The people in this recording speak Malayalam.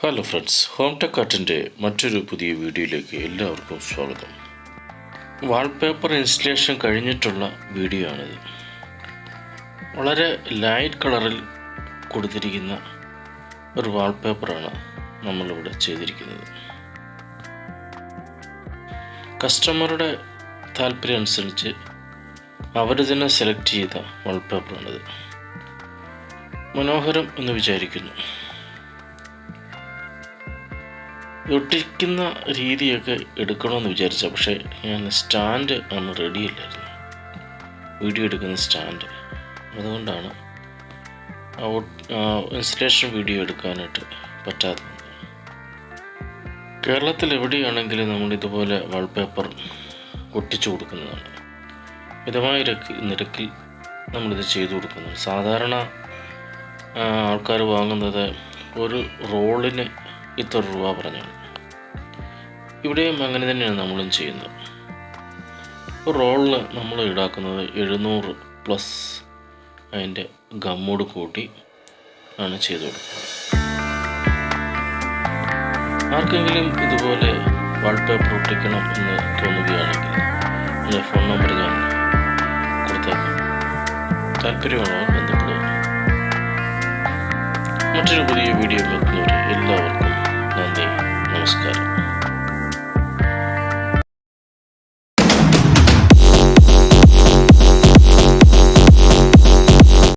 ഹലോ ഫ്രണ്ട്സ് ഹോം ടെക് ആർട്ടിന്റെ മറ്റൊരു പുതിയ വീഡിയോയിലേക്ക് എല്ലാവർക്കും സ്വാഗതം. വാൾപേപ്പർ ഇൻസ്റ്റലേഷൻ കഴിഞ്ഞിട്ടുള്ള വീഡിയോ ആണിത് വളരെ ലൈറ്റ് കളറിൽ കൊടുത്തിരിക്കുന്ന ഒരു വാൾപേപ്പറാണ് നമ്മളിവിടെ ചെയ്തിരിക്കുന്നത്. കസ്റ്റമറുടെ താല്പര്യം അനുസരിച്ച് അവർ തന്നെ സെലക്ട് ചെയ്ത വാൾപേപ്പറാണിത് മനോഹരം എന്ന് വിചാരിക്കുന്നു. ഒട്ടിക്കുന്ന രീതിയൊക്കെ എടുക്കണമെന്ന് വിചാരിച്ച പക്ഷേ ഞാൻ സ്റ്റാൻഡ് അന്ന് റെഡിയില്ലായിരുന്നു വീഡിയോ എടുക്കുന്ന സ്റ്റാൻഡ്. അതുകൊണ്ടാണ് ഇൻസ്റ്റലേഷൻ വീഡിയോ എടുക്കാനായിട്ട് പറ്റാത്തത്. കേരളത്തിൽ എവിടെയാണെങ്കിലും നമ്മൾ ഇതുപോലെ വാൾപേപ്പർ ഒട്ടിച്ചു കൊടുക്കുന്നതാണ്. മിതമായ നിരക്ക് നിരക്കിൽ നമ്മളിത് ചെയ്തു കൊടുക്കുന്നു. സാധാരണ ആൾക്കാർ വാങ്ങുന്നത് ഒരു റോളിന് ഇത്ര രൂപ പറഞ്ഞാണ് ഇവിടെയും അങ്ങനെ തന്നെയാണ് നമ്മളും ചെയ്യുന്നത്. ഒരു റോളിൽ നമ്മൾ ഈടാക്കുന്നത് എഴുന്നൂറ് പ്ലസ് അതിന്റെ ഗമ്മോട് കൂട്ടി ആണ് ചെയ്തു കൊടുക്കുന്നത്. ആർക്കെങ്കിലും ഇതുപോലെ വാൾപേപ്പർ ഒട്ടിക്കണം എന്ന് തോന്നുകയാണെങ്കിൽ എന്റെ ഫോൺ നമ്പർ ഞാൻ കൊടുത്തേക്കാം. താല്പര്യമുള്ളവർ ബന്ധപ്പെടുക. മറ്റൊരു പുതിയ വീഡിയോ നോക്കുന്നവർ എല്ലാവർക്കും